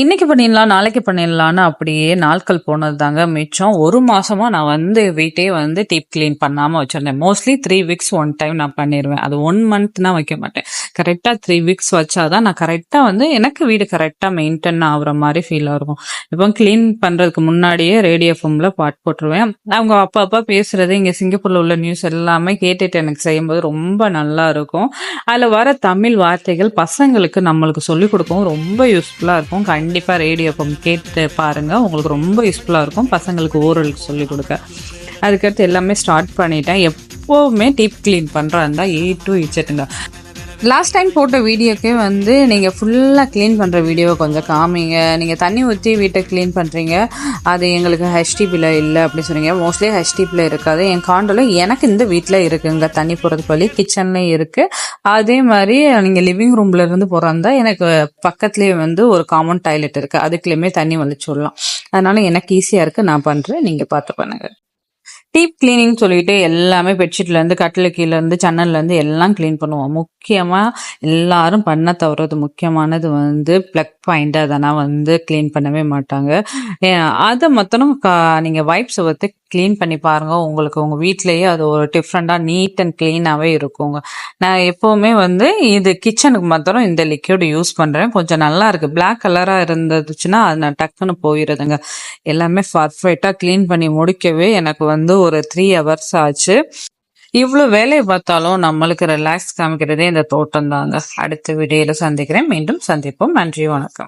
இன்னைக்கு பண்ணிடலாம் நாளைக்கு பண்ணிடலான்னு அப்படியே நாட்கள் போனது தாங்க மிச்சம் ஒரு மாசமா நான் வந்து வீட்டே வந்து டீப் க்ளீன் பண்ணாம வச்சிருந்தேன். Mostly three weeks one time நான் பண்ணிடுவேன் அது ஒன் மந்த்னா வைக்க மாட்டேன். கரெக்டாக த்ரீ வீக்ஸ் வச்சாதான் நான் கரெக்டாக வந்து எனக்கு வீடு கரெக்டாக மெயின்டைன் ஆகுற மாதிரி ஃபீல் இருக்கும். இப்போ க்ளீன் பண்ணுறதுக்கு முன்னாடியே ரேடியோ ஃபோமில் பாட் போட்டுருவேன். அவங்க அப்பா அப்பா பேசுறது இங்கே சிங்கப்பூரில் உள்ள நியூஸ் எல்லாமே கேட்டுட்டு எனக்கு செய்யும்போது ரொம்ப நல்லா இருக்கும். அதில் வர தமிழ் வார்த்தைகள் பசங்களுக்கு நம்மளுக்கு சொல்லிக் கொடுக்கவும் ரொம்ப யூஸ்ஃபுல்லாக இருக்கும். கண்டிப்பாக ரேடியோ ஃபோம் கேட்டு பாருங்கள் உங்களுக்கு ரொம்ப யூஸ்ஃபுல்லாக இருக்கும். பசங்களுக்கு ஓரலுக்கு சொல்லிக் கொடுக்க. அதுக்கடுத்து எல்லாமே ஸ்டார்ட் பண்ணிட்டேன். எப்போவுமே டீப் க்ளீன் பண்ணுறா இருந்தால் ஏ டு இச்சட்டுங்க லாஸ்ட் டைம் போட்ட வீடியோக்கே வந்து நீங்கள் ஃபுல்லாக க்ளீன் பண்ணுற வீடியோவை கொஞ்சம் காமிங்க. நீங்கள் தண்ணி ஊற்றி வீட்டை க்ளீன் பண்ணுறீங்க அது எங்களுக்கு ஹெச்டிபியில் இல்லை அப்படின்னு சொன்னீங்க. மோஸ்ட்லி ஹெச்டிபியில் இருக்காது. என் காண்டில் எனக்கு இந்த வீட்டில் இருக்குங்க. தண்ணி போகிறது வழி கிச்சன்லேயும் இருக்குது அதே மாதிரி நீங்கள் லிவிங் ரூம்ல இருந்து போகிறதா எனக்கு பக்கத்துலேயே வந்து ஒரு காமன் டாய்லெட் இருக்குது அதுக்குள்ளேயுமே தண்ணி வந்து சொல்லலாம் அதனால் எனக்கு ஈஸியாக இருக்குது நான் பண்ணுறேன் நீங்கள் பார்த்து பண்ணுங்கள் டீப் கிளீனிங் சொல்லிட்டு எல்லாமே பெட்ஷீட்லேருந்து கட்டில் கீழேருந்து ஜன்னல்லேருந்து எல்லாம் க்ளீன் பண்ணுவோம். முக்கியமாக எல்லாரும் பண்ண தவறது முக்கியமானது வந்து ப்ளக் பாயிண்ட் அதெல்லாம் வந்து க்ளீன் பண்ணவே மாட்டாங்க. அதை மொத்தம் நீங்கள் வைப்ஸ் வந்து க்ளீன் பண்ணி பாருங்க. உங்களுக்கு உங்கள் வீட்லேயே அது ஒரு டிஃப்ரெண்ட்டாக நீட் அண்ட் க்ளீனாகவே இருக்குங்க. நான் எப்போவுமே வந்து இது கிச்சனுக்கு மாத்திரம் இந்த லிக்யூட் யூஸ் பண்ணுறேன் கொஞ்சம் நல்லா இருக்குது பிளாக் கலராக இருந்துச்சுன்னா அது நான் டக்குன்னு போயிடுதுங்க. எல்லாமே பர்ஃபெக்டாக க்ளீன் பண்ணி முடிக்கவே எனக்கு வந்து ஒரு த்ரீ ஹவர்ஸ் ஆச்சு. இவ்வளோ வேலையை பார்த்தாலும் நம்மளுக்கு ரிலாக்ஸ் காமிக்கிறதே இந்த தோட்டம் தாங்க அடுத்த வீடியோவில் சந்திக்கிறேன். மீண்டும் சந்திப்போம். நன்றி வணக்கம்.